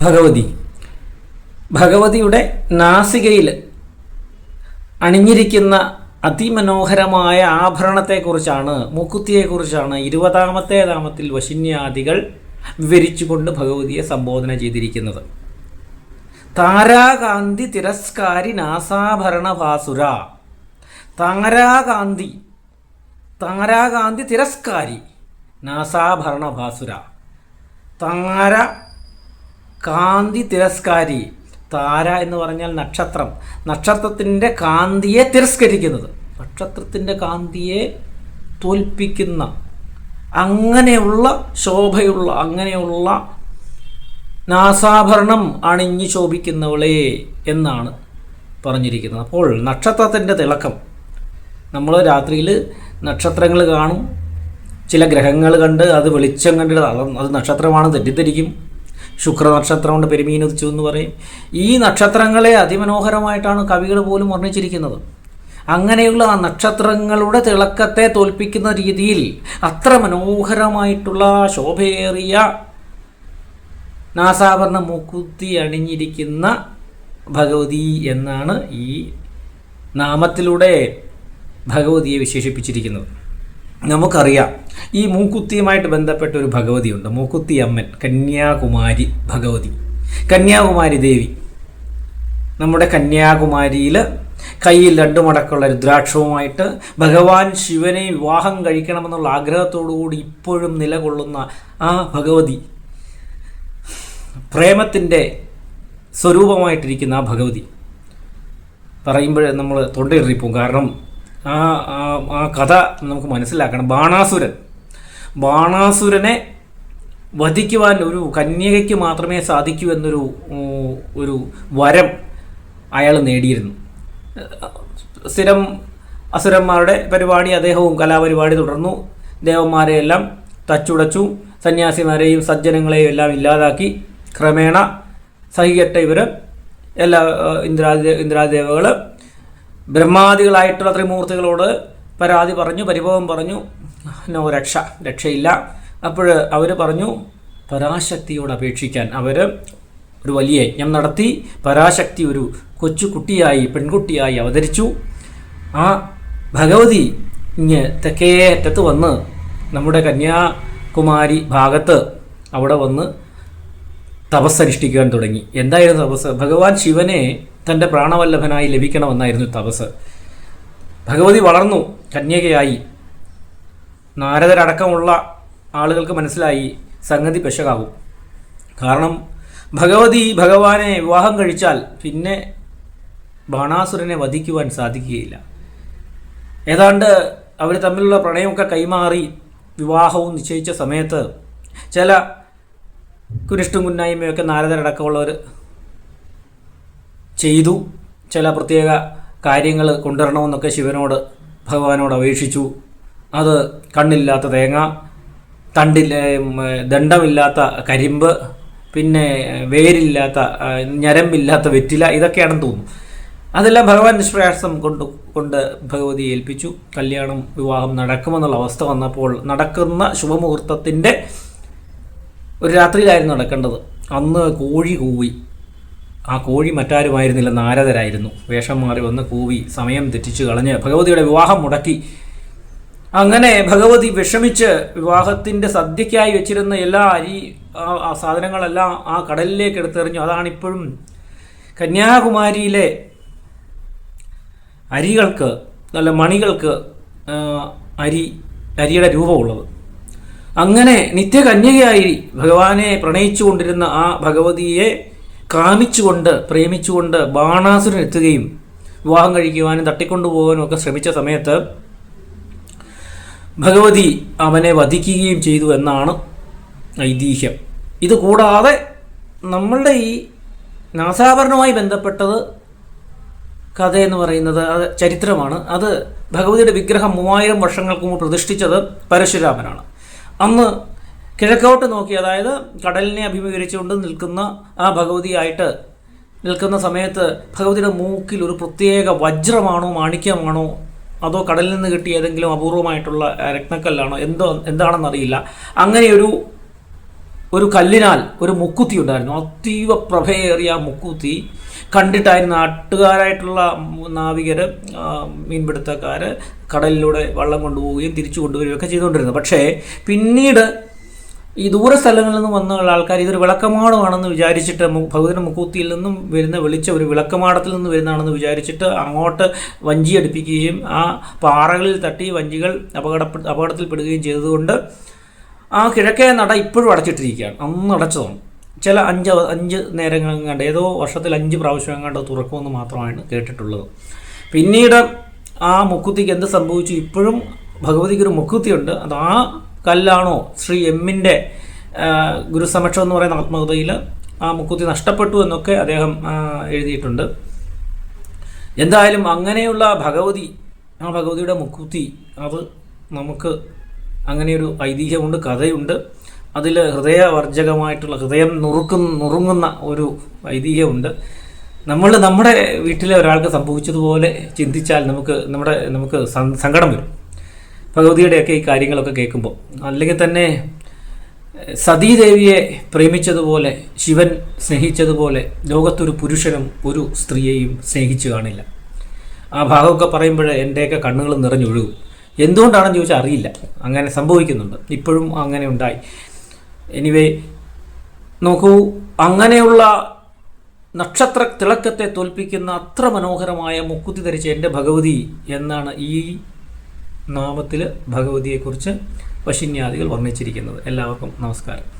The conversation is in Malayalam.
ഭഗവതി. ഭഗവതിയുടെ നാസികയിൽ അണിഞ്ഞിരിക്കുന്ന അതിമനോഹരമായ ആഭരണത്തെക്കുറിച്ചാണ് മൂക്കുത്തിയെക്കുറിച്ചാണ് ഇരുപതാമത്തെ നാമത്തിൽ വശിന്യാദികൾ വിവരിച്ചുകൊണ്ട് ഭഗവതിയെ സംബോധന ചെയ്തിരിക്കുന്നത്. താരാകാന്തി തിരസ്കാരി നാസാഭരണ ഭാസുര താരാകാന്തി താരാകാന്തി തിരസ്കാരി നാസാഭരണ ഭാസുര താര കാന്തി തിരസ്കാരി താര എന്ന് പറഞ്ഞാൽ നക്ഷത്രം. നക്ഷത്രത്തിന്റെ കാന്തിയെ തിരസ്കരിക്കുന്നത്. നക്ഷത്രത്തിന്റെ കാന്തിയെ തോൽപ്പിക്കുന്ന അങ്ങനെയുള്ള ശോഭയുള്ള അങ്ങനെയുള്ള നാസാഭരണം അണിഞ്ഞു ശോഭിക്കുന്നവളെ എന്നാണ് പറഞ്ഞിരിക്കുന്നത്. അപ്പോൾ നക്ഷത്രത്തിന്റെ തിളക്കം. നമ്മൾ രാത്രിയിൽ നക്ഷത്രങ്ങൾ കാണും. ചില ഗ്രഹങ്ങൾ കണ്ട് അത് വെളിച്ചം കണ്ടിട്ട് അത് നക്ഷത്രമാണ് തെറ്റിദ്ധരിക്കും. ശുക്ര നക്ഷത്രം കൊണ്ട് പെരുമീനുദിച്ചു എന്ന് പറയും. ഈ നക്ഷത്രങ്ങളെ അതിമനോഹരമായിട്ടാണ് കവികൾ പോലും വർണിച്ചിരിക്കുന്നത്. അങ്ങനെയുള്ള ആ നക്ഷത്രങ്ങളുടെ തിളക്കത്തെ തോൽപ്പിക്കുന്ന രീതിയിൽ അത്ര മനോഹരമായിട്ടുള്ള ശോഭയേറിയ നാസാഭരണ മുക്കുത്തി അണിഞ്ഞിരിക്കുന്ന ഭഗവതി എന്നാണ് ഈ നാമത്തിലൂടെ ഭഗവതിയെ വിശേഷിപ്പിച്ചിരിക്കുന്നത്. നമുക്കറിയാം ഈ മൂക്കുത്തിയുമായിട്ട് ബന്ധപ്പെട്ട ഒരു ഭഗവതിയുണ്ട്. മൂക്കുത്തി അമ്മൻ കന്യാകുമാരി ഭഗവതി. കന്യാകുമാരി ദേവി. നമ്മുടെ കന്യാകുമാരിയിൽ കയ്യിൽ രണ്ടു മടക്കുള്ള രുദ്രാക്ഷവുമായിട്ട് ഭഗവാൻ ശിവനെ വിവാഹം കഴിക്കണമെന്നുള്ള ആഗ്രഹത്തോടുകൂടി ഇപ്പോഴും നിലകൊള്ളുന്ന ആ ഭഗവതി പ്രേമത്തിന്റെ സ്വരൂപമായിട്ടിരിക്കുന്ന ആ ഭഗവതി. പറയുമ്പോഴേ നമ്മൾ തൊണ്ടയിറിപ്പോവും കാരണം ആ ആ- കഥ നമുക്ക് മനസ്സിലാക്കണം. ബാണാസുരൻ. ബാണാസുരനെ വധിക്കുവാൻ ഒരു കന്യകയ്ക്ക് മാത്രമേ സാധിക്കൂ എന്നൊരു ഒരു വരം അയാൾ നേടിയിരുന്നു. സ്ഥിരം അസുരന്മാരുടെ പരിപാടി അദ്ദേഹവും കലാപരിപാടി തുടർന്നു. ദേവന്മാരെയെല്ലാം തച്ചുടച്ചു. സന്യാസിമാരെയും സജ്ജനങ്ങളെയും എല്ലാം ഇല്ലാതാക്കി. ക്രമേണ സഹികെട്ട ഇവർ എല്ലാ ഇന്ദ്രാദി ഇന്ദ്രാദേവകൾ ബ്രഹ്മാദികളായിട്ടുള്ള ത്രിമൂർത്തികളോട് പരാതി പറഞ്ഞു പരിഭവം പറഞ്ഞു. നോ രക്ഷ രക്ഷയില്ല. അപ്പോൾ അവർ പറഞ്ഞു പരാശക്തിയോട് അപേക്ഷിക്കാൻ അവർ ഒരു വലിയ യജ്ഞം നടത്തി. പരാശക്തി ഒരു കൊച്ചു കുട്ടിയായി പെൺകുട്ടിയായി അവതരിച്ചു. ആ ഭഗവതി ഇങ്ങ് തെക്കേ അറ്റത്ത് വന്ന് നമ്മുടെ കന്യാകുമാരി ഭാഗത്ത് അവിടെ വന്ന് തപസ്സനുഷ്ഠിക്കാൻ തുടങ്ങി. എന്തായിരുന്നു തപസ് ഭഗവാൻ ശിവനെ തന്റെ പ്രാണവല്ലഭനായി ലഭിക്കണമെന്നായിരുന്നു തപസ്. ഭഗവതി വളർന്നു. കന്യകയായി. നാരദരടക്കമുള്ള ആളുകൾക്ക് മനസ്സിലായി. സംഗതി പെശകാവും. കാരണം ഭഗവതി ഭഗവാനെ വിവാഹം കഴിച്ചാൽ പിന്നെ ബാണാസുരനെ വധിക്കുവാൻ സാധിക്കുകയില്ല. ഏതാണ്ട് അവർ തമ്മിലുള്ള പ്രണയമൊക്കെ കൈമാറി വിവാഹവും നിശ്ചയിച്ച സമയത്ത് ചില കുനിഷ്ടും കുന്നായ്മയൊക്കെ നാരദരടക്കമുള്ളവർ ചെയ്തു. ചില പ്രത്യേക കാര്യങ്ങൾ കൊണ്ടുവരണമെന്നൊക്കെ ശിവനോട് ഭഗവാനോട് അപേക്ഷിച്ചു. അത് കണ്ണില്ലാത്ത തേങ്ങ തണ്ടില്ല ദണ്ഡമില്ലാത്ത കരിമ്പ് പിന്നെ വേരില്ലാത്ത ഞരമ്പില്ലാത്ത വെറ്റില ഇതൊക്കെയാണെന്ന് തോന്നുന്നു. അതെല്ലാം ഭഗവാൻ നിഷ്പ്രയാസം കൊണ്ട് കൊണ്ട് ഭഗവതി ഏൽപ്പിച്ചു. കല്യാണം വിവാഹം നടക്കുമെന്നുള്ള അവസ്ഥ വന്നപ്പോൾ നടക്കുന്ന ശുഭമുഹൂർത്തത്തിന്റെ ഒരു രാത്രിയിലായിരുന്നു നടക്കേണ്ടത്. അന്ന് കോഴി കൂവി. ആ കോഴി മറ്റാരുമായിരുന്നില്ല നാരദരായിരുന്നു. വേഷം മാറി വന്ന് കൂവി സമയം തെറ്റിച്ചു കളഞ്ഞ് ഭഗവതിയുടെ വിവാഹം മുടക്കി. അങ്ങനെ ഭഗവതി വിഷമിച്ച് വിവാഹത്തിന്റെ സദ്യക്കായി വെച്ചിരുന്ന എല്ലാ അരി സാധനങ്ങളെല്ലാം ആ കടലിലേക്ക് എടുത്തെറിഞ്ഞു. അതാണ് ഇപ്പോഴും കന്യാകുമാരിയിലെ അരികൾക്ക് നല്ല മണികൾക്ക് അരി അരിയുടെ രൂപമുള്ളത്. അങ്ങനെ നിത്യകന്യകയായി ഭഗവാനെ പ്രണയിച്ചു കൊണ്ടിരുന്ന ആ ഭഗവതിയെ കാമിച്ചുകൊണ്ട് പ്രേമിച്ചുകൊണ്ട് ബാണാസുരൻ എത്തുകയും വിവാഹം കഴിക്കുവാനും തട്ടിക്കൊണ്ടുപോകാനും ഒക്കെ ശ്രമിച്ച സമയത്ത് ഭഗവതി അവനെ വധിക്കുകയും ചെയ്തു എന്നാണ് ഐതിഹ്യം. ഇത് കൂടാതെ നമ്മളുടെ ഈ നാസാഭരണവുമായി ബന്ധപ്പെട്ടത് എന്ന് പറയുന്നത് അത് ചരിത്രമാണ്. അത് ഭഗവതിയുടെ വിഗ്രഹം മൂവായിരം വർഷങ്ങൾക്ക് മുമ്പ് പ്രതിഷ്ഠിച്ചത് പരശുരാമനാണ്. അന്ന് കിഴക്കോട്ട് നോക്കി അതായത് കടലിനെ അഭിമുഖീകരിച്ചുകൊണ്ട് നിൽക്കുന്ന ആ ഭഗവതിയായിട്ട് നിൽക്കുന്ന സമയത്ത് ഭഗവതിയുടെ മൂക്കിൽ ഒരു പ്രത്യേക വജ്രമാണോ മാണിക്യമാണോ അതോ കടലിൽ നിന്ന് കിട്ടിയ ഏതെങ്കിലും അപൂർവമായിട്ടുള്ള രത്നക്കല്ലാണോ എന്തോ എന്താണെന്നറിയില്ല. അങ്ങനെയൊരു ഒരു കല്ലിനാൽ ഒരു മുക്കുത്തി ഉണ്ടായിരുന്നു. അതീവ പ്രഭയേറിയ മുക്കുത്തി കണ്ടിട്ടായിരുന്നു നാട്ടുകാരായിട്ടുള്ള നാവികർ മീൻപിടുത്തക്കാർ കടലിലൂടെ വള്ളം കൊണ്ടുപോവുകയും തിരിച്ചു കൊണ്ടുവരികയും ഒക്കെ ചെയ്തുകൊണ്ടിരുന്നത്. പക്ഷേ പിന്നീട് ഈ ദൂര സ്ഥലങ്ങളിൽ നിന്ന് വന്ന ആൾക്കാർ ഇതൊരു വിളക്കമാടമാണെന്ന് വിചാരിച്ചിട്ട് ഭഗവതിന് മുക്കൂത്തിയിൽ നിന്നും വരുന്ന വെളിച്ച ഒരു വിളക്കമാടത്തിൽ നിന്ന് വരുന്നതാണെന്ന് വിചാരിച്ചിട്ട് അങ്ങോട്ട് വഞ്ചി അടുപ്പിക്കുകയും ആ പാറകളിൽ തട്ടി വഞ്ചികൾ അപകടപ്പെ അപകടത്തിൽപ്പെടുകയും ചെയ്തതുകൊണ്ട് ആ കിഴക്കേ നട ഇപ്പോഴും അടച്ചിട്ടിരിക്കുകയാണ്. അന്ന് അടച്ചതാണ്. ചില അഞ്ച് അഞ്ച് നേരങ്ങൾ കണ്ട് ഏതോ വർഷത്തിൽ അഞ്ച് പ്രാവശ്യം എങ്ങാണ്ട് തുറക്കുമെന്ന് മാത്രമാണ് കേട്ടിട്ടുള്ളത്. പിന്നീട് ആ മുക്കുത്തിക്ക് എന്ത് സംഭവിച്ചു? ഇപ്പോഴും ഭഗവതിക്ക് ഒരു മുക്കുത്തിയുണ്ട് അത് ആ കല്ലാണോ ശ്രീ എമ്മിന്റെ ഗുരുസമക്ഷം എന്ന് പറയുന്ന ആത്മകഥയിൽ ആ മുക്കുത്തി നഷ്ടപ്പെട്ടു എന്നൊക്കെ അദ്ദേഹം എഴുതിയിട്ടുണ്ട്. എന്തായാലും അങ്ങനെയുള്ള ഭഗവതി ആ ഭഗവതിയുടെ മുക്കുത്തി അത് നമുക്ക് അങ്ങനെയൊരു ഐതിഹ്യമുണ്ട് കഥയുണ്ട്. അതിൽ ഹൃദയവർജകമായിട്ടുള്ള ഹൃദയം നുറുക്കുന്ന നുറുങ്ങുന്ന ഒരു ഐതിഹ്യമുണ്ട്. നമ്മൾ നമ്മുടെ വീട്ടിലെ ഒരാൾക്ക് സംഭവിച്ചതുപോലെ ചിന്തിച്ചാൽ നമുക്ക് നമ്മുടെ നമുക്ക് സങ്കടം വരും. ഭഗവതിയുടെയൊക്കെ ഈ കാര്യങ്ങളൊക്കെ കേൾക്കുമ്പോൾ. അല്ലെങ്കിൽ തന്നെ സതീദേവിയെ പ്രേമിച്ചതുപോലെ ശിവൻ സ്നേഹിച്ചതുപോലെ ലോകത്തൊരു പുരുഷനും ഒരു സ്ത്രീയെയും സ്നേഹിച്ചു കാണില്ല. ആ ഭാഗമൊക്കെ പറയുമ്പോൾ എന്റെയൊക്കെ കണ്ണുകൾ നിറഞ്ഞൊഴുകും. എന്തുകൊണ്ടാണെന്ന് ചോദിച്ചാൽ അറിയില്ല. അങ്ങനെ സംഭവിക്കുന്നുണ്ട്. ഇപ്പോഴും അങ്ങനെ ഉണ്ടായി. എനിവേ നോക്കൂ അങ്ങനെയുള്ള നക്ഷത്ര തിളക്കത്തെ തോൽപ്പിക്കുന്ന അത്ര മനോഹരമായ മുക്കുത്തി ധരിച്ച എന്റെ ഭഗവതി എന്നാണ് ഈ നാമത്തിൽ ഭഗവതിയെക്കുറിച്ച് വശിന്യാദികൾ വർണിച്ചിരിക്കുന്നത്. എല്ലാവർക്കും നമസ്കാരം.